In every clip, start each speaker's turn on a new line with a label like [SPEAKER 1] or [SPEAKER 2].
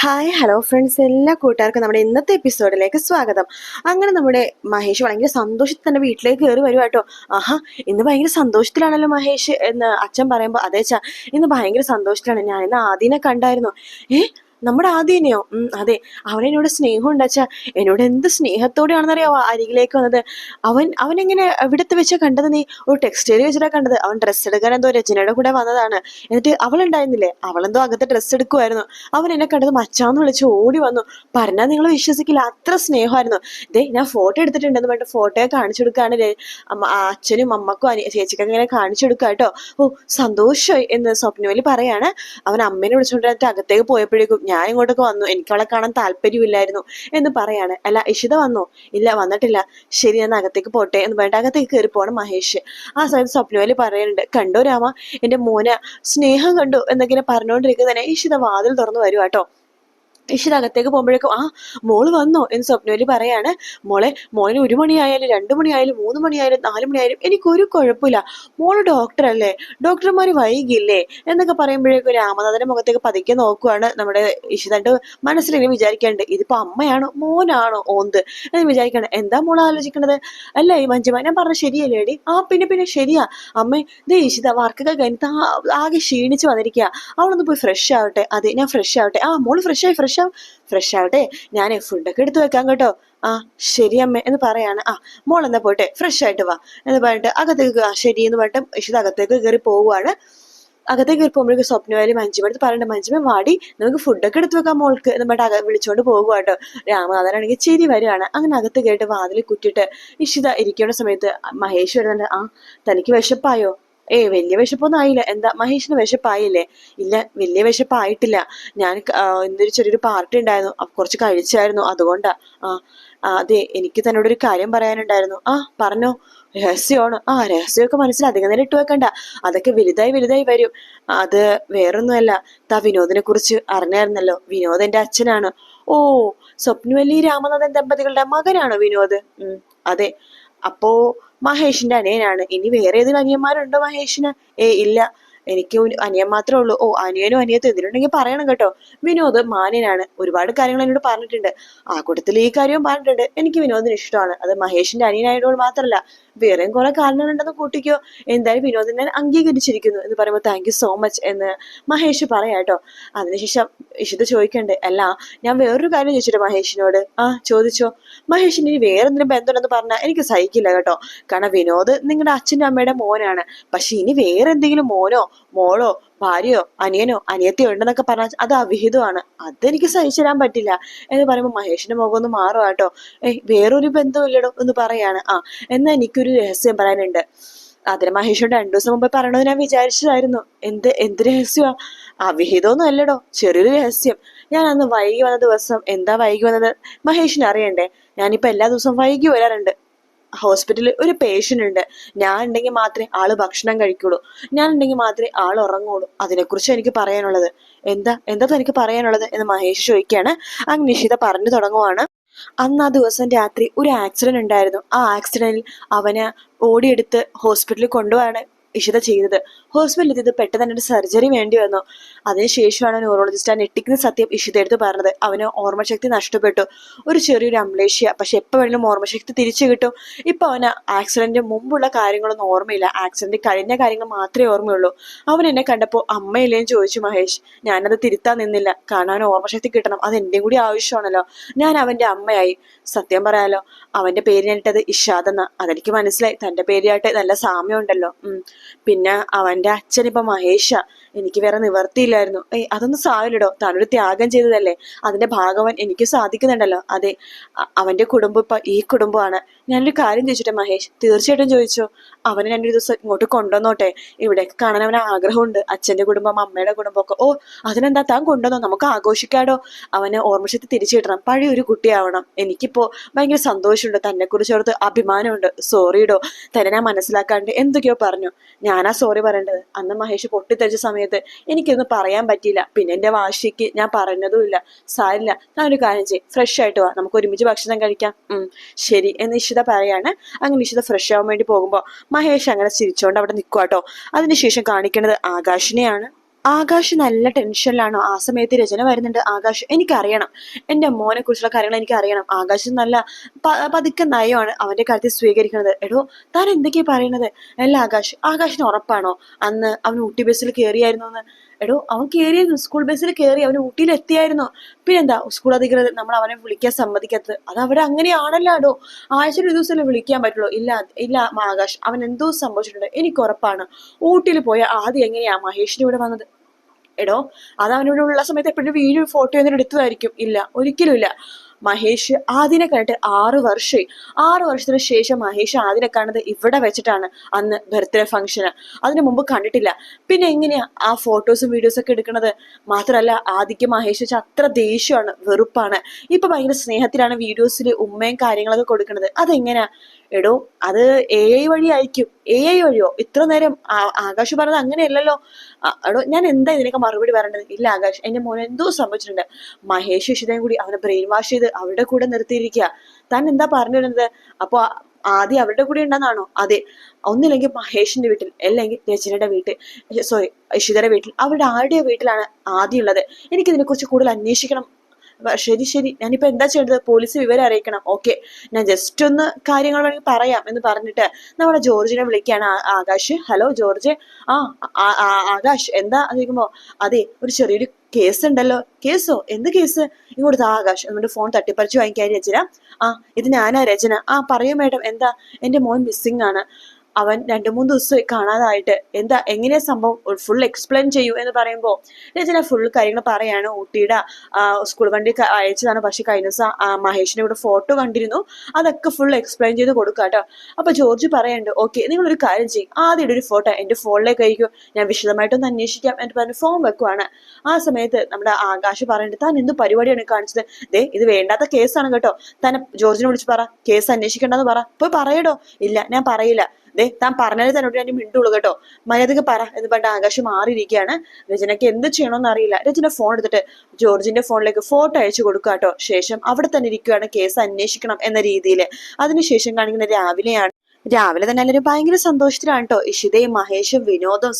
[SPEAKER 1] Hi hello friends എല്ലാ കൂട്ടുകാർക്കും നമ്മുടെ ഇന്നത്തെ എപ്പിസോഡിലേക്ക് സ്വാഗതം. അങ്ങനെ നമ്മുടെ മഹേഷ് ഭയങ്കര സന്തോഷത്തിൽ തന്നെ വീട്ടിലേക്ക് കയറി വരുവാ കേട്ടോ. ആഹാ ഇന്ന് ഭയങ്കര സന്തോഷത്തിലാണല്ലോ മഹേഷ് എന്ന് അച്ഛൻ പറയുമ്പോൾ അതേച്ചാ ഇന്ന് ഭയങ്കര സന്തോഷത്തിലാണ്. ഞാൻ ഇന്ന് ആദ്യനെ കണ്ടായിരുന്നു. ഏ നമ്മുടെ ആദ്യനെയോ? അതെ. അവൻ എന്നോട് സ്നേഹം ഉണ്ടാച്ചാ. എന്നോട് എന്ത് സ്നേഹത്തോടെയാണെന്നറിയാവോ അരികിലേക്ക് വന്നത്? അവൻ അവൻ എങ്ങനെ എവിടത്തെ വെച്ചാ കണ്ടത് നീ? ഒരു ടെക്സ്റ്റൈൽ വെച്ചിട്ടാ കണ്ടത്. അവൻ ഡ്രസ്സ് എടുക്കാൻ എന്തോ രചനയുടെ കൂടെ വന്നതാണ്. എന്നിട്ട് അവൾ ഉണ്ടായിരുന്നില്ലേ അവളെന്തോ അകത്ത് ഡ്രസ്സ് എടുക്കുമായിരുന്നു അവൻ എന്നെ കണ്ടത് മച്ചാന്ന് വിളിച്ച് ഓടി വന്നു. പറഞ്ഞാൽ നിങ്ങൾ വിശ്വസിക്കില്ല. അത്ര സ്നേഹമായിരുന്നു. ദേ ഞാൻ ഫോട്ടോ എടുത്തിട്ടുണ്ടെന്ന് പറഞ്ഞിട്ട് ഫോട്ടോയെ കാണിച്ചു ആ അച്ഛനും അമ്മക്കും അനി ചേച്ചിക്കും ഇങ്ങനെ കാണിച്ചു കൊടുക്കുക കേട്ടോ. ഓ സന്തോഷമായി എന്ന് സ്വപ്നവലി പറയാണ്. അവൻ അമ്മേനെ വിളിച്ചുകൊണ്ടിട്ട് അകത്തേക്ക് പോയപ്പോഴേക്കും ഞാൻ ഇങ്ങോട്ടൊക്കെ വന്നു. എനിക്ക് അവളെ കാണാൻ താല്പര്യമില്ലായിരുന്നു എന്ന് പറയാണ്. അല്ല ഇഷിത വന്നോ? ഇല്ല വന്നിട്ടില്ല. ശരി ഞാൻ അകത്തേക്ക് പോട്ടെ എന്ന് പറഞ്ഞിട്ട് അകത്തേക്ക് കയറി പോണ മഹേഷ്. ആ സമയത്ത് സ്വപ്നവലി പറയുന്നുണ്ട് കണ്ടോ രാമ എന്റെ മോന സ്നേഹം കണ്ടു? എന്നൊക്കെ പറഞ്ഞുകൊണ്ടിരിക്കുന്നതിനെ ഇഷിത വാതിൽ തുറന്നു വരും കേട്ടോ ഇഷിത അകത്തേക്ക് പോകുമ്പോഴേക്കും ആ മോൾ വന്നോ എന്ന് സ്വപ്നവലി പറയാണ്. മോളെ മോളിന് ഒരു മണിയായാലും രണ്ടു മണിയായാലും മൂന്ന് മണിയായാലും നാല് മണിയായാലും എനിക്കൊരു കുഴപ്പമില്ല. മോൾ ഡോക്ടറല്ലേ? ഡോക്ടർമാർ വൈകില്ലേ? എന്നൊക്കെ പറയുമ്പോഴേക്കും രാമനാഥന്റെ മുഖത്തേക്ക് പതുക്കെ നോക്കുവാണ് നമ്മുടെ ഇഷിതന്റെ മനസ്സിൽ ഇങ്ങനെ വിചാരിക്കാണ്ട്. ഇതിപ്പോ അമ്മയാണോ? മോനാണോ ഓന്ത്? എന്ന് വിചാരിക്കണം. എന്താ മോൾ ആലോചിക്കണത്? അല്ല ഈ മഞ്ജുമ ഞാൻ പറഞ്ഞ ശരിയല്ലേ എടി ആ പിന്നെ പിന്നെ ശരിയാ. അമ്മേ ദേ ഇഷിത വർക്കൊക്കെ കഴിഞ്ഞിട്ട് ആകെ ക്ഷീണിച്ച് വന്നിരിക്കുക അവളൊന്ന് പോയി ഫ്രഷ് ആവട്ടെ. അതെ ഞാൻ ഫ്രഷ് ആവട്ടെ. ആ മോൾ ഫ്രഷ് ആയി ഫ്രഷ് ആവും ഫ്രഷ് ആവട്ടെ ഞാൻ ഫുഡൊക്കെ എടുത്തു വെക്കാം കേട്ടോ. ആ ശരി അമ്മ എന്ന് പറയാണ്. ആ മോൾ എന്നാ പോട്ടെ ഫ്രഷ് ആയിട്ട് വാ എന്ന് പറഞ്ഞിട്ട് അകത്തേക്ക് ആ ശരി എന്ന് പറഞ്ഞിട്ട് ഇഷിത് അകത്തേക്ക് കയറി പോവുകയാണ് അകത്തേക്ക് കയറി പോകുമ്പോഴേക്കും സ്വപ്നവാലി മഞ്ജുമ അടുത്ത് പറയണ്ട മഞ്ജുമ വാടി നമുക്ക് ഫുഡൊക്കെ എടുത്തു വെക്കാം മോൾക്ക് എന്ന് പറഞ്ഞിട്ട് അക വിളിച്ചോണ്ട് പോകുക കേട്ടോ. രാമനാഥനാണെങ്കിൽ ചിരി വരികയാണ്. അങ്ങനെ അകത്ത് കേട്ട് വാതിൽ കുറ്റിട്ട് ഇഷിത ഇരിക്കേണ്ട സമയത്ത് മഹേഷ് വരുന്നുണ്ട്. ആ തനിക്ക് വിശപ്പായോ? ഏ വലിയ വിശപ്പൊന്നും ആയില്ല. എന്താ മഹേഷിന് വിശപ്പായില്ലേ? ഇല്ല വലിയ വിശപ്പായിട്ടില്ല. ഞാൻ എന്തൊരു ചെറിയൊരു പാർട്ടി ഉണ്ടായിരുന്നു. കുറച്ച് കഴിച്ചായിരുന്നു. അതുകൊണ്ടാ ആ അതെ എനിക്ക് തന്നോട് ഒരു കാര്യം പറയാനുണ്ടായിരുന്നു. ആ പറഞ്ഞോ. രഹസ്യമാണ്. ആ രഹസ്യമൊക്കെ മനസ്സിൽ അധികം നേരം ഇട്ട് വെക്കണ്ട. അതൊക്കെ വലുതായി വലുതായി വരും. അത് വേറൊന്നുമല്ല. താ വിനോദിനെ കുറിച്ച് അറിഞ്ഞായിരുന്നല്ലോ. വിനോദ് എന്റെ അച്ഛനാണ്. ഓ സ്വപ്നവല്ലി രാമനാഥൻ ദമ്പതികളുടെ മകനാണോ വിനോദ്? അതെ. അപ്പോ മഹേഷിന്റെ അനിയനാണ്. ഇനി വേറെ ഏതെങ്കിലും അനിയന്മാരുണ്ടോ മഹേഷിന്? ഏ ഇല്ല. എനിക്ക് ഒരു അനിയൻ മാത്രമേ ഉള്ളൂ. ഓ അനിയനും അനിയത്തും എന്തിനുണ്ടെങ്കിൽ പറയണം കേട്ടോ. വിനോദ് മാന്യനാണ്. ഒരുപാട് കാര്യങ്ങൾ എന്നോട് പറഞ്ഞിട്ടുണ്ട്. ആ കൂട്ടത്തിൽ ഈ കാര്യവും പറഞ്ഞിട്ടുണ്ട്. എനിക്ക് വിനോദിന് ഇഷ്ടമാണ്. അത് മഹേഷിന്റെ അനിയനായതുകൊണ്ട് മാത്രമല്ല വേറെയും കുറെ കാരണങ്ങളുണ്ടെന്ന് കൂട്ടിക്കോ. എന്തായാലും വിനോദിനെ അംഗീകരിച്ചിരിക്കുന്നു എന്ന് പറയുമ്പോൾ താങ്ക് യു സോ മച്ച് എന്ന് മഹേഷ് പറയാട്ടോ അതിനുശേഷം ഇഷിത് ചോദിക്കണ്ടേ അല്ല ഞാൻ വേറൊരു കാര്യം ചോദിച്ചിട്ട് മഹേഷിനോട്? ആ ചോദിച്ചോ. മഹേഷിന് ഇനി വേറെ ബന്ധമുണ്ടെന്ന് പറഞ്ഞാൽ എനിക്ക് സഹിക്കില്ല കേട്ടോ. കാരണം വിനോദ് നിങ്ങളുടെ അച്ഛന്റെ അമ്മയുടെ മോനാണ്. പക്ഷെ ഇനി വേറെ എന്തെങ്കിലും മോനോ മോളോ ഭാര്യയോ അനിയനോ അനിയത്തിയോ ഉണ്ടെന്നൊക്കെ പറഞ്ഞാൽ അത് അവിഹിതമാണ്. അതെനിക്ക് സഹിച്ചു തരാൻ പറ്റില്ല എന്ന് പറയുമ്പോൾ മഹേഷിന്റെ മുഖം ഒന്ന് മാറുക കേട്ടോ. ഏയ് വേറൊരു ബന്ധമില്ലടോ എന്ന് പറയാണ്. ആ എന്നാ എനിക്കൊരു രഹസ്യം പറയാനുണ്ട്. അതിന് മഹേഷോട് രണ്ടു ദിവസം മുമ്പ് പറയണമെന്ന് ഞാൻ വിചാരിച്ചതായിരുന്നു. എന്ത് എന്ത് രഹസ്യമാ? അവിഹിതമൊന്നും അല്ലടോ ചെറിയൊരു രഹസ്യം. ഞാൻ അന്ന് വൈകി വന്ന ദിവസം എന്താ വൈകി വന്നത്? മഹേഷിന് അറിയണ്ടേ? ഞാനിപ്പോ എല്ലാ ദിവസവും വൈകി വരാറുണ്ട്. ഹോസ്പിറ്റലിൽ ഒരു പേഷ്യന്റ് ഉണ്ട്. ഞാൻ ഉണ്ടെങ്കിൽ മാത്രമേ ആൾ ഭക്ഷണം കഴിക്കുള്ളൂ. ഞാൻ ഉണ്ടെങ്കിൽ മാത്രമേ ആൾ ഉറങ്ങുള്ളൂ. അതിനെക്കുറിച്ച് എനിക്ക് പറയാനുള്ളത്. എന്താ? എന്താ എനിക്ക് പറയാനുള്ളത് എന്ന് മഹേഷ് ചോദിക്കുകയാണ്. അങ്ങ് നിഷിത പറഞ്ഞു തുടങ്ങുവാണ്. അന്ന് ആ ദിവസം രാത്രി ഒരു ആക്സിഡന്റ് ഉണ്ടായിരുന്നു. ആ ആക്സിഡന്റിൽ അവന് ഓടിയെടുത്ത് ഹോസ്പിറ്റലിൽ കൊണ്ടുപോവാണ്. ഇഷിത ചെയ്തത് ഹോസ്പിറ്റലിൽ എത്തിയത് പെട്ടെന്ന് തന്നെ ഒരു സർജറി വേണ്ടി വന്നു. അതിനുശേഷമാണ് ന്യൂറോളജിസ്റ്റ് ആ ഞെട്ടിക്കുന്ന സത്യം ഇഷിത എടുത്ത് പറഞ്ഞത്. അവന് ഓർമ്മശക്തി നഷ്ടപ്പെട്ടു. ഒരു ചെറിയൊരു അംലേഷ്യ പക്ഷെ എപ്പോൾ വേണമെങ്കിലും ഓർമ്മശക്തി തിരിച്ചു കിട്ടും. ഇപ്പൊ അവന് ആക്സിഡന്റ് മുമ്പുള്ള കാര്യങ്ങളൊന്നും ഓർമ്മയില്ല. ആക്സിഡന്റ് കഴിഞ്ഞ കാര്യങ്ങൾ മാത്രമേ ഓർമ്മയുള്ളൂ. അവൻ എന്നെ കണ്ടപ്പോൾ അമ്മയില്ലേന്ന് ചോദിച്ചു മഹേഷ് ഞാനത് തിരുത്താൻ നിന്നില്ല. കാരണം അവന് ഓർമ്മശക്തി കിട്ടണം. അത് എന്റെയും കൂടി ആവശ്യമാണല്ലോ. ഞാൻ അവന്റെ അമ്മയായി. സത്യം പറയാലോ പേര് ഞാനിട്ടത് ഇഷാദെന്ന അതെനിക്ക് മനസ്സിലായി. തന്റെ പേരായിട്ട് നല്ല സാമ്യമുണ്ടല്ലോ ഉം. പിന്നെ അവന്റെ അച്ഛൻ ഇപ്പൊ മഹേഷ. എനിക്ക് വേറെ നിവർത്തിയില്ലായിരുന്നു. ഏയ് അതൊന്നും സാവില്ലടോ താനൊരു ത്യാഗം ചെയ്തതല്ലേ? അതിന്റെ ഭാഗവൻ എനിക്ക് സാധിക്കുന്നുണ്ടല്ലോ. അതെ അവന്റെ കുടുംബം ഇപ്പൊ ഈ കുടുംബമാണ്. ഞാനൊരു കാര്യം ചോദിച്ചിട്ടെ മഹേഷ്? തീർച്ചയായിട്ടും ചോദിച്ചു. അവനെ ഞാനൊരു ദിവസം ഇങ്ങോട്ട് കൊണ്ടുവന്നോട്ടെ. ഇവിടേക്ക് കാണാൻ അവന് ആഗ്രഹമുണ്ട്. അച്ഛന്റെ കുടുംബം അമ്മയുടെ കുടുംബം ഒക്കെ ഓ അതിനെന്താ? താൻ കൊണ്ടുവന്നോ? നമുക്ക് ആഘോഷിക്കാടോ. അവനെ ഓർമ്മശക്തി തിരിച്ചു കിട്ടണം. പഴയ ഒരു കുട്ടിയാവണം. എനിക്കിപ്പോ ഭയങ്കര സന്തോഷമുണ്ട്. തന്നെ കുറിച്ച് ഓർത്ത് അഭിമാനമുണ്ട്. സോറിയിടോ തന്നെ ഞാൻ മനസ്സിലാക്കാണ്ട് എന്തൊക്കെയോ പറഞ്ഞു. ഞാനാ സോറി പറയേണ്ടത്. അന്ന് മഹേഷ് പൊട്ടിത്തെറിച്ച സമയത്ത് എനിക്കൊന്നും പറയാൻ പറ്റിയില്ല. പിന്നെ എന്റെ വാശിക്ക് ഞാൻ പറഞ്ഞതുമില്ല സാരില്ല. ഞാൻ ഒരു കാര്യം ചെയ്യും. ഫ്രഷ് ആയിട്ട് വാ. നമുക്ക് ഒരുമിച്ച് ഭക്ഷണം കഴിക്കാം. ശരി. എന്ന് ഇഷിത പറയാണ്. അങ്ങനെ ഇഷിത ഫ്രഷ് ആവാൻ വേണ്ടി പോകുമ്പോൾ മഹേഷ് അങ്ങനെ ചിരിച്ചുകൊണ്ട് അവിടെ നിൽക്കുക കേട്ടോ അതിനുശേഷം കാണിക്കുന്നത് ആകാശിനെയാണ്. ആകാശ് നല്ല ടെൻഷനിലാണോ. ആ സമയത്ത് രചന വരുന്നുണ്ട്. ആകാശ് എനിക്കറിയണം. എന്റെ മോനെ കുറിച്ചുള്ള കാര്യങ്ങൾ എനിക്ക് അറിയണം ആകാശ് നല്ല പതുക്കെ നയമാണ് അവന്റെ കാര്യത്തിൽ സ്വീകരിക്കുന്നത്. എടോ താൻ എന്തൊക്കെയാ പറയണത്? അല്ല ആകാശ് ആകാശിന് ഉറപ്പാണോ? അന്ന് അവൻ ഊട്ടി ബസ്സിൽ കയറിയായിരുന്നു എന്ന് എടോ അവൻ കയറിയായിരുന്നു സ്കൂൾ ബസ്സിൽ കയറി അവൻ ഊട്ടിയിൽ എത്തിയായിരുന്നു പിന്നെന്താ സ്കൂൾ അധികൃതർ നമ്മൾ അവനെ വിളിക്കാൻ സമ്മതിക്കാത്തത്. അത് അവിടെ അങ്ങനെയാണല്ലോ എടോ. ആഴ്ച ഒരു ദിവസമല്ലേ വിളിക്കാൻ പറ്റുള്ളൂ. ഇല്ല ഇല്ല ആകാശ് അവൻ എന്തോ സംഭവിച്ചിട്ടുണ്ട്. എനിക്ക് ഉറപ്പാണ്. ഊട്ടിയിൽ പോയ ആദ്യം എങ്ങനെയാ മഹേഷിന് ഇവിടെ വന്നത്? എടോ അത് അവനോട് ഉള്ള സമയത്ത് എപ്പോഴും വീഡിയോ ഫോട്ടോ എന്നിട്ട് എടുത്തതായിരിക്കും. ഇല്ല ഒരിക്കലും ഇല്ല. മഹേഷ് ആദിനെ കണ്ടിട്ട് ആറ് വർഷമായി. ആറ് വർഷത്തിന് ശേഷം മഹേഷ് ആദിനെ കാണുന്നത് ഇവിടെ വെച്ചിട്ടാണ് അന്ന് ബർത്ത്ഡേ ഫംഗ്ഷന് അതിനു മുമ്പ് കണ്ടിട്ടില്ല. പിന്നെ എങ്ങനെയാ ആ ഫോട്ടോസും വീഡിയോസും ഒക്കെ എടുക്കുന്നത്? മാത്രമല്ല ആദിക്ക് മഹേഷ് വെച്ചാൽ അത്ര ദേഷ്യമാണ് വെറുപ്പാണ്. ഇപ്പൊ ഭയങ്കര സ്നേഹത്തിലാണ് വീഡിയോസിൽ ഉമ്മയും കാര്യങ്ങളൊക്കെ കൊടുക്കുന്നത്. അതെങ്ങനെയാ? എടോ അത് എ ഐ വഴി അയക്കും. എ ഐ വഴിയോ? ഇത്ര നേരം ആകാശ് പറഞ്ഞത് അങ്ങനെയല്ലല്ലോ. എടോ ഞാൻ എന്താ ഇതിനൊക്കെ മറുപടി പറയേണ്ടത്? ഇല്ല ആകാശ് എന്റെ മോൻ എന്തോ സംഭവിച്ചിട്ടുണ്ട്. മഹേഷ് ഇഷിതയും കൂടി അവനെ ബ്രെയിൻ വാഷ് ചെയ്ത് അവരുടെ കൂടെ നിർത്തിയിരിക്കുക താൻ എന്താ പറഞ്ഞു വരുന്നത്? അപ്പൊ ആദ്യം അവരുടെ കൂടെ ഉണ്ടെന്നാണോ? അതെ. ഒന്നില്ലെങ്കിൽ മഹേഷിന്റെ വീട്ടിൽ അല്ലെങ്കിൽ രചനയുടെ വീട്ടിൽ സോറി ഇഷിതയുടെ വീട്ടിൽ. അവരുടെ ആരുടെ വീട്ടിലാണ് ആദ്യം ഉള്ളത്. എനിക്കിതിനെ കുറിച്ച് കൂടുതൽ അന്വേഷിക്കണം ശരി ശരി. ഞാനിപ്പോ എന്താ ചെയ്യേണ്ടത്? പോലീസ് വിവരം അറിയിക്കണം. ഓക്കെ ഞാൻ ജസ്റ്റ് ഒന്ന് കാര്യങ്ങൾ വേണമെങ്കിൽ പറയാം എന്ന് പറഞ്ഞിട്ട് നമ്മളെ ജോർജിനെ വിളിക്കുകയാണ് ആകാശ്. Hello George. ആ ആകാശ്. എന്താ? അറിയിക്കുമ്പോ അതെ ഒരു ചെറിയൊരു കേസ് ഉണ്ടല്ലോ. കേസോ എന്ത് കേസ് ഇങ്ങോട്ട് ആകാശ്. എന്നിട്ട് ഫോൺ തട്ടിപ്പറിച്ചു വാങ്ങിക്കാൻ രചന. ആ ഇത് ഞാനാ രചന. ആ പറയൂ മേഡം. എന്താ? എന്റെ മോൻ മിസ്സിംഗ് ആണ്. അവൻ രണ്ടു മൂന്ന് ദിവസമായി കാണാതായിട്ട്. എന്താ എങ്ങനെയാ സംഭവം? ഫുൾ എക്സ്പ്ലെയിൻ ചെയ്യൂ എന്ന് പറയുമ്പോൾ രചന ഫുൾ കാര്യങ്ങൾ പറയാണ്. ഊട്ടിയുടെ സ്കൂൾ വണ്ടി അയച്ചതാണ്. പക്ഷെ കഴിഞ്ഞ ദിവസം മഹേഷിന്റെ കൂടെ ഫോട്ടോ കണ്ടിരുന്നു. അതൊക്കെ ഫുൾ എക്സ്പ്ലെയിൻ ചെയ്ത് കൊടുക്കുക കേട്ടോ അപ്പൊ ജോർജ് പറയുന്നുണ്ട് ഓക്കെ നിങ്ങളൊരു കാര്യം ചെയ്യും. ആദ്യം ഒരു ഫോട്ടോ എന്റെ ഫോണിലേക്ക് അയക്കും. ഞാൻ വിശദമായിട്ടൊന്ന് അന്വേഷിക്കാം എന്ന് പറഞ്ഞ് ഫോം വെക്കുവാണ്. ആ സമയത്ത് നമ്മുടെ ആകാശ് പറയുന്നുണ്ട് താൻ എന്ത് പരിപാടിയാണ് കാണിച്ചത്? ദേ ഇത് വേണ്ടാത്ത കേസാണ് കേട്ടോ. തന്നെ ജോർജിനെ വിളിച്ച് പറ. കേസ് അന്വേഷിക്കേണ്ടെന്ന് പറ. പോയി പറയടോ. ഇല്ല ഞാൻ പറയില്ല. ദേ താൻ പറഞ്ഞത് തന്നോട് ഞാൻ മിണ്ടുള്ളൂ കേട്ടോ. മര്യാദയ്ക്ക് പറ എന്ന് പറഞ്ഞ ആകാശം മാറിയിരിക്കുകയാണ്. രചനയ്ക്ക് എന്ത് ചെയ്യണമെന്ന് അറിയില്ല. രചന ഫോൺ എടുത്തിട്ട് ജോർജിന്റെ ഫോണിലേക്ക് ഫോട്ടോ അയച്ചു കൊടുക്കുക കേട്ടോ ശേഷം അവിടെ തന്നെ ഇരിക്കുകയാണ് കേസ് അന്വേഷിക്കണം എന്ന രീതിയിൽ അതിനുശേഷം കാണിക്കുന്ന രാവിലെയാണ് രാവിലെ തന്നെ എല്ലാവരും ഭയങ്കര സന്തോഷത്തിലാണ് കേട്ടോ ഇഷിതയും മഹേഷും വിനോദും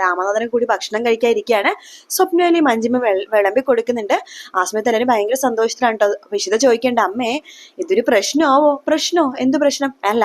[SPEAKER 1] രാമനാഥനും കൂടി ഭക്ഷണം കഴിക്കാതിരിക്കുകയാണ് സ്വപ്നയിലെ മഞ്ജിമ വിളമ്പി കൊടുക്കുന്നുണ്ട്. ആ സമയത്ത് എല്ലാവരും ഭയങ്കര സന്തോഷത്തിലാണ് കേട്ടോ ഇഷിത ചോദിക്കേണ്ട അമ്മേ ഇതൊരു പ്രശ്നമാവോ? പ്രശ്നോ? എന്ത് പ്രശ്നം? അല്ല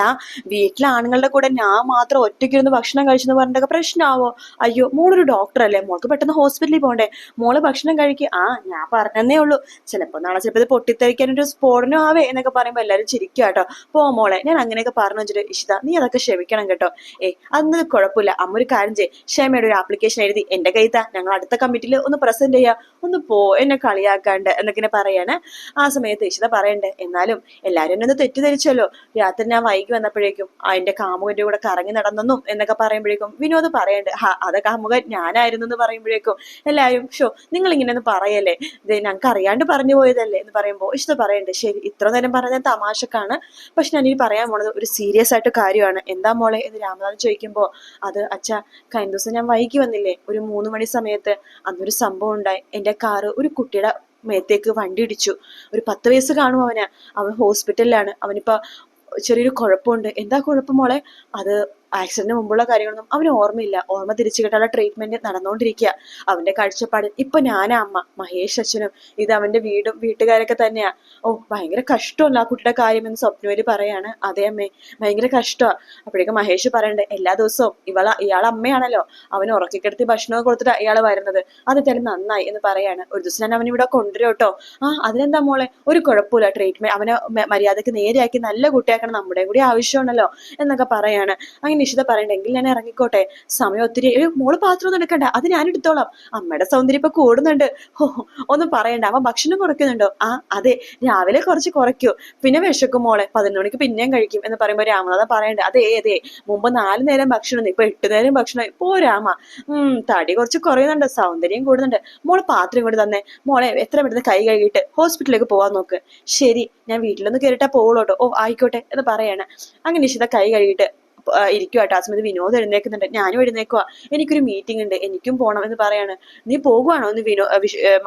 [SPEAKER 1] വീട്ടിലെ ആണുങ്ങളുടെ കൂടെ ഞാൻ മാത്രം ഒറ്റയ്ക്കിരുന്ന് ഭക്ഷണം കഴിച്ചെന്ന് പറഞ്ഞിട്ടൊക്കെ പ്രശ്നമാവോ? അയ്യോ മോളൊരു ഡോക്ടർ അല്ലേ? മോൾക്ക് പെട്ടെന്ന് ഹോസ്പിറ്റലിൽ പോകണ്ടേ മോൾ ഭക്ഷണം കഴിക്കുക ആ ഞാൻ പറഞ്ഞതേ ഉള്ളൂ. ചിലപ്പോൾ നാളെ ചിലപ്പോൾ ഇത് പൊട്ടിത്തെറിക്കാനൊരു സ്ഫോടനം ആവേ എന്നൊക്കെ പറയുമ്പോൾ എല്ലാവരും ചിരിക്കുക കേട്ടോ പോ മോളെ ഞാൻ അങ്ങനെയൊക്കെ പറഞ്ഞു വെച്ചിട്ട് ഇഷിത നീ അതൊക്കെ ക്ഷമിക്കണം കേട്ടോ. ഏ അന്ന് കുഴപ്പമില്ല. അമ്മ ഒരു കാര്യം ചെയ്യ്. ക്ഷമയുടെ ഒരു ആപ്ലിക്കേഷൻ എഴുതി. എന്റെ കയ്യിൽ ഞങ്ങൾ അടുത്ത കമ്മിറ്റിയിൽ ഒന്ന് പ്രസന്റ് ചെയ്യാം. ഒന്ന് പോ. എന്നെ കളിയാക്കാണ്ട് എന്നൊക്കെ പറയാണ്. ആ സമയത്ത് ഇഷിത പറയണ്ടേ. എന്നാലും എല്ലാരും എന്നെ ഒന്ന് തെറ്റിദ്ധരിച്ചല്ലോ. രാത്രി ഞാൻ വൈകി വന്നപ്പോഴേക്കും അതിന്റെ കാമുകന്റെ കൂടെ കറങ്ങി നടന്നെന്നും എന്നൊക്കെ പറയുമ്പോഴേക്കും വിനോദ് പറയണ്ട്. ഹാ അത് കാമുകൻ ഞാനായിരുന്നു എന്ന് പറയുമ്പോഴേക്കും എല്ലാരും ഷോ നിങ്ങൾ ഇങ്ങനെ ഒന്ന് പറയല്ലേ? ഇത് ഞങ്ങൾക്ക് അറിയാണ്ട് പറഞ്ഞു പോയതല്ലേ? എന്ന് പറയുമ്പോൾ ഇഷ്ടം പറയണ്ടേ. ശരി ഇത്ര നേരം പറഞ്ഞ തമാശക്കാണ്. പക്ഷെ ഞാൻ ഈ പറയാൻ പോണത് ഒരു സീരിയസ് ആയിട്ട് കാര്യമാണ്. എന്താ മോളെ? എന്ന് രാമനാഥൻ ചോദിക്കുമ്പോൾ അത് അച്ഛ കഴിഞ്ഞ ദിവസം ഞാൻ വൈകി വന്നില്ലേ? ഒരു മൂന്ന് മണി സമയത്ത് അന്നൊരു സംഭവം ഉണ്ടായി. എന്റെ കാറ് ഒരു കുട്ടിയുടെ മേത്തേക്ക് വണ്ടി ഇടിച്ചു. ഒരു പത്ത് വയസ്സ് കാണും അവന്. അവൻ ഹോസ്പിറ്റലിലാണ്. അവനിപ്പോ ചെറിയൊരു കുഴപ്പമുണ്ട്. എന്താ കുഴപ്പം മോളെ? അത് ആക്സിഡന്റിന് മുമ്പുള്ള കാര്യങ്ങളൊന്നും അവന് ഓർമ്മയില്ല. ഓർമ്മ തിരിച്ചു കിട്ടാനുള്ള ട്രീറ്റ്മെന്റ് നടന്നുകൊണ്ടിരിക്കുക അവന്റെ കാഴ്ചപ്പാട് ഇപ്പൊ ഞാനാ അമ്മ മഹേഷ് അച്ഛനും ഇത് അവന്റെ വീടും വീട്ടുകാരൊക്കെ തന്നെയാ. ഓ ഭയങ്കര കഷ്ടമല്ല ആ കുട്ടിയുടെ കാര്യം എന്ന് സ്വപ്നവേലി പറയാണ്. അതേ അമ്മേ ഭയങ്കര കഷ്ടമാ അപ്പോഴേക്കും മഹേഷ് പറയണ്ടേ എല്ലാ ദിവസവും ഇവള ഇയാളെ അമ്മയാണല്ലോ. അവന് ഉറക്കിക്കെടുത്തി ഭക്ഷണമൊക്കെ കൊടുത്തിട്ട് ഇയാൾ വരുന്നത്. അത് തരും നന്നായി എന്ന് പറയാണ്. ഒരു ദിവസം ഞാൻ അവനിവിടെ കൊണ്ടുവരും കേട്ടോ. ആ അതിനെന്താ മോളെ? ഒരു കുഴപ്പമില്ല. ട്രീറ്റ്മെന്റ് അവനെ മര്യാദയ്ക്ക് നേരെയാക്കി നല്ല കുട്ടിയാക്കണം. നമ്മുടെ കൂടി ആവശ്യമാണല്ലോ എന്നൊക്കെ പറയാണ്. അങ്ങനെ നിഷിത പറയണ്ടെങ്കിൽ ഞാൻ ഇറങ്ങിക്കോട്ടെ. സമയം ഒത്തിരി മോൾ പാത്രം എടുക്കണ്ട. അത് ഞാൻ എടുത്തോളാം. അമ്മയുടെ സൗന്ദര്യം ഇപ്പൊ കൂടുന്നുണ്ട്. ഓ ഒന്നും പറയണ്ട. അവൻ ഭക്ഷണം കുറയ്ക്കുന്നുണ്ടോ? ആ അതെ. രാവിലെ കുറച്ച് കുറയ്ക്കൂ. പിന്നെ വിശക്കും മോളെ. പതിനൊന്ന് മണിക്ക് പിന്നെയും കഴിക്കും എന്ന് പറയുമ്പോൾ രാമനാഥ പറയണ്ട. അതെ അതെ. മുമ്പ് നാല് നേരം ഭക്ഷണം ഇപ്പൊ എട്ട് നേരം ഭക്ഷണം. ഇപ്പോ രാമ. ഉം തടി കുറച്ച് കുറയുന്നുണ്ട്. സൗന്ദര്യം കൂടുന്നുണ്ട്. മോൾ പാത്രം കൂടി തന്നെ. മോളെ എത്ര പെട്ടെന്ന് കൈ കഴുകിയിട്ട് ഹോസ്പിറ്റലിലേക്ക് പോവാൻ നോക്ക്. ശരി ഞാൻ വീട്ടിലൊന്ന് കയറിട്ടാ പോളോട്ടോ ഓ ആയിക്കോട്ടെ എന്ന് പറയാണ്. അങ്ങനെ നിഷിത കൈ കഴുകിയിട്ട് ഇരിക്കുവാട്ടോ കേട്ടോ അസ്മിത് വിനോദ് എഴുന്നേക്കുന്നുണ്ട്. ഞാനും എഴുന്നേക്കുക എനിക്കൊരു മീറ്റിംഗ് ഉണ്ട്. എനിക്കും പോകണം എന്ന് പറയാണ്. നീ പോകുവാണോ എന്ന് വിനോ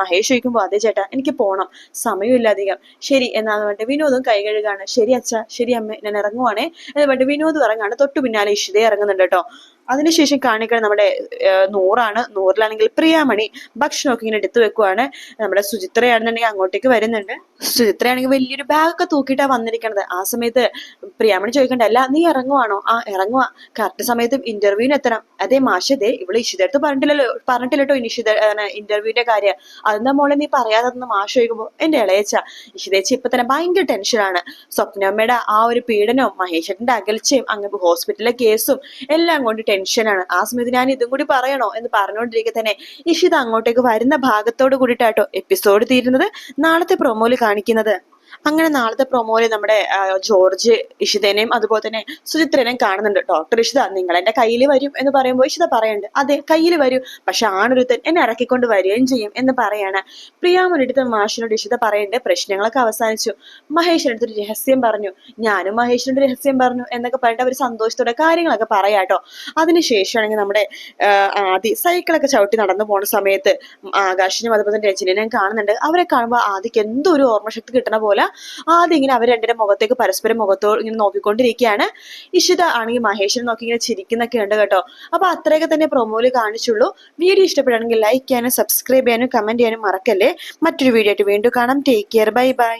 [SPEAKER 1] മഹേഷ് ചോദിക്കുമ്പോൾ അതെ ചേട്ടാ എനിക്ക് പോകണം സമയമില്ല അധികം. ശരി എന്നാന്ന് പറഞ്ഞിട്ട് വിനോദും കൈ കഴുകാണ്. ശരി അച്ഛ ശരി അമ്മ ഞാൻ ഇറങ്ങുവാണേ എന്ന് പറഞ്ഞിട്ട് വിനോദ് ഇറങ്ങാണ്. തൊട്ടു പിന്നാലെ ഇഷിത ഇറങ്ങുന്നുണ്ട് കേട്ടോ. അതിനുശേഷം കാണിക്കുന്നത് നമ്മുടെ നൂറാണ്. നൂറിലാണെങ്കിൽ പ്രിയാമണി ഭക്ഷണമൊക്കെ ഇങ്ങനെ എടുത്തു വെക്കുവാണ്. നമ്മുടെ സുചിത്രയാണെന്നുണ്ടെങ്കിൽ അങ്ങോട്ടേക്ക് വരുന്നുണ്ട്. സുചിത്രയാണെങ്കിൽ വലിയൊരു ബാഗൊക്കെ തൂക്കിയിട്ടാണ് വന്നിരിക്കണത്. ആ സമയത്ത് പ്രിയാമണി ചോദിക്കണ്ട അല്ല നീ ഇറങ്ങുവാണോ? ആ ഇറങ്ങുക കറക്റ്റ് സമയത്ത് ഇന്റർവ്യൂവിന് എത്തണം. അതേ മാഷതേ ഇവിടെ ഇഷിതടുത്ത് പറഞ്ഞിട്ടില്ലല്ലോ പറഞ്ഞിട്ടില്ലട്ടോ ഇഷിത ഇന്റർവ്യൂവിന്റെ കാര്യം. അതെന്താ മോളെ നീ പറയാതെന്ന് മാഷ ചോദിക്കുമ്പോൾ എന്റെ ഇളയച്ച ഇഷിതേച്ചി ഇപ്പൊ തന്നെ ഭയങ്കര ടെൻഷനാണ് സ്വപ്നമ്മയുടെ ആ ഒരു പീഡനവും മഹേഷന്റെ അകൽച്ചയും അങ്ങ് ഹോസ്പിറ്റലിലെ കേസും എല്ലാം കൊണ്ട് ടെൻഷനാണ് ആ സമയത്ത് ഞാൻ ഇതും കൂടി പറയണോ എന്ന് പറഞ്ഞുകൊണ്ടിരിക്കെ തന്നെ ഇഷിത അങ്ങോട്ടേക്ക് വരുന്ന ഭാഗത്തോട് കൂടിയിട്ടാട്ടോ എപ്പിസോഡ് തീരുന്നത്. നാളത്തെ പ്രൊമോയിൽ കാണിക്കുന്നത്. അങ്ങനെ നാളത്തെ പ്രൊമോയിൽ നമ്മുടെ ജോർജ് ഇഷിതേനെയും അതുപോലെ തന്നെ സുചിത്രേനെയും കാണുന്നുണ്ട്. ഡോക്ടർ ഇഷിത നിങ്ങൾ എന്റെ കയ്യിൽ വരും എന്ന് പറയുമ്പോൾ ഇഷിത പറയുന്നുണ്ട് അതെ കയ്യിൽ വരും. പക്ഷെ ആണൊരുത്തൻ എന്നെ ഇറക്കിക്കൊണ്ട് വരികയും ചെയ്യും എന്ന് പറയാണ്. പ്രിയാമൊരിടത്ത് മാഷിനോട് ഇഷിത പറയുന്നുണ്ട് പ്രശ്നങ്ങളൊക്കെ അവസാനിച്ചു. മഹേഷിനടുത്ത് ഒരു രഹസ്യം പറഞ്ഞു. ഞാനും മഹേഷിനോട് രഹസ്യം പറഞ്ഞു എന്നൊക്കെ പറഞ്ഞിട്ട് അവർ സന്തോഷത്തോടെ കാര്യങ്ങളൊക്കെ പറയാട്ടോ. അതിനുശേഷമാണെങ്കിൽ നമ്മുടെ ആദി സൈക്കിളൊക്കെ ചവിട്ടി നടന്നു പോണ സമയത്ത് ആകാശിനും അതുപോലെ തന്നെ രചനയും കാണുന്നുണ്ട്. അവരെ കാണുമ്പോൾ ആദിക്ക് എന്തോ ഒരു ഓർമ്മശക്തി കിട്ടണ പോലെ ആദ്യം ഇങ്ങനെ അവർ രണ്ടിന്റെ മുഖത്തേക്ക് പരസ്പരം മുഖത്തോ ഇങ്ങനെ നോക്കിക്കൊണ്ടിരിക്കുകയാണ്. ഇഷിത ആണെങ്കിൽ മഹേഷിനെ നോക്കി ഇങ്ങനെ ചിരിക്കുന്നൊക്കെ ഉണ്ട് കേട്ടോ. അപ്പൊ അത്രയൊക്കെ തന്നെ പ്രൊമോയിൽ കാണിച്ചുള്ളൂ. വീഡിയോ ഇഷ്ടപ്പെടുകയാണെങ്കിൽ ലൈക്ക് ചെയ്യാനും സബ്സ്ക്രൈബ് ചെയ്യാനും കമന്റ് ചെയ്യാനും മറക്കല്ലേ. മറ്റൊരു വീഡിയോ ആയിട്ട് വീണ്ടും കാണാം. Take care bye bye